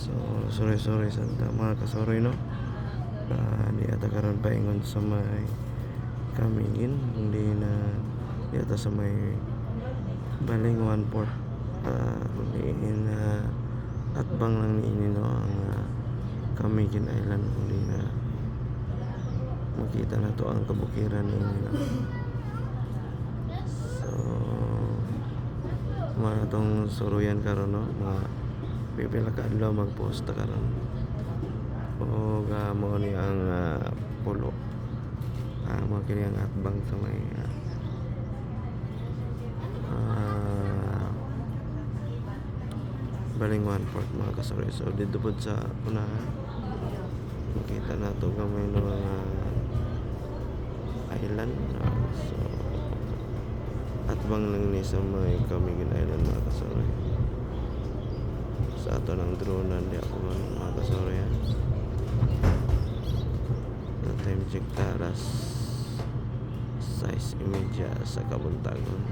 So, sorry sorry sa mga kasorry no. Ah, di ata karon paingon sa may kamingin, hindi na di ata sa may baling one port. Ah, kundi na atbang lang ni ini no ang ah, Kamingin Island kundi na makita na to ang kabukiran ni ini no. So, mga tong suruyan karon no, mga pipila ka adlaw magposta karon. O ga mo ni ang ah, pulo. Ang mga kini ang atbang sa may ah, ah, Balinguan Park mga kasuri. So dito po sa unahan makita na to gamay ng mga island. Ah, so atbang lang ni sa may Camiguin Island mga kasuri. Sa ato ng drone di ako man mga kasuri. ah. Na time check taras size image sa kabuntagon.